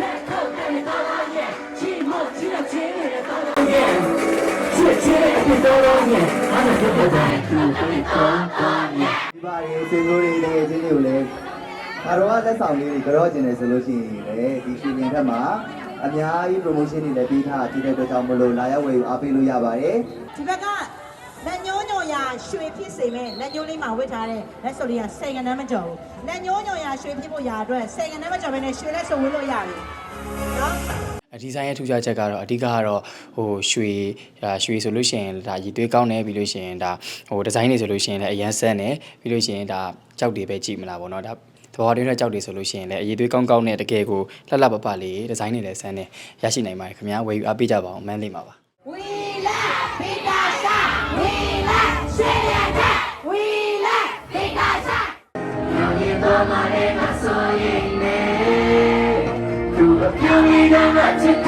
လက်ခုပ်တဲ့တော်တော်ရဲ့ချီမို့ချီတော့ချင်းနေတဲ့တော်တော်ရဲ့ချစ်ချစ်တဲ့တော်တော်ရဲ့အားနဲ့တဲ့တဲ့သူတွေတော်တော်ရဲ့ဒီပါရေစင်စိုးတွေတကယ်ချင်းတွေကိုလည်းငါတို့ကလက်ဆောင်လေးတွေကြော့ကျင်တယ်ဆိုလို့ရှိရင်လေဒီရှင်ပြန်ထက်မှာအများကြီး promotion တွေလည်းပြီးထားတာဒီတဲ့အတွက်ကြောင့်မလို့လာရောက်ဝယ်ယူအားပေးလို့ရပါတယ်ဒီဘက်က လက်ညိုးညိုရာရွှေဖြစ်စေမဲ့လက်ညိုးလေးမှာဝတ်ထားတဲ့လက်စုပ်လေးကစိတ်ကနမ်းမကြော်ဘူးလက်ညိုးညိုရာရွှေဖြစ်ဖို့ရာအတွက်စိတ်ကနမ်းမကြော်ဘဲနဲ့ရွှေလက်စုပ်ဝတ်လို့ရပြီနော်အဒီဇိုင်းရဲ့ထူးခြားချက်ကတော့အဓိကကတော့ဟိုရွှေဒါရွှေဆိုလို့ရှိရင်ဒါရည်သွေးကောင်းတယ်ပြီးလို့ရှိရင်ဒါဟိုဒီဇိုင်းတွေဆိုလို့ရှိရင်လည်းအရန်ဆန်းတယ်ပြီးလို့ရှိရင်ဒါကြောက်တွေပဲကြည့်မလားပေါ့နော်ဒါသဘောတွင်းတဲ့ကြောက်တွေဆိုလို့ရှိရင်လည်းအရည်သွေးကောင်းကောင်းနဲ့တကယ်ကိုလှလှပပလေးဒီဇိုင်းတွေလည်းဆန်းတယ်ရရှိနိုင်ပါတယ်ခင်ဗျာဝယ်ယူအားပေးကြပါအောင်မန်းလေးပါပါ We like Picasa We like ရွှေရတဲ့ We like Picasa ဒီတော်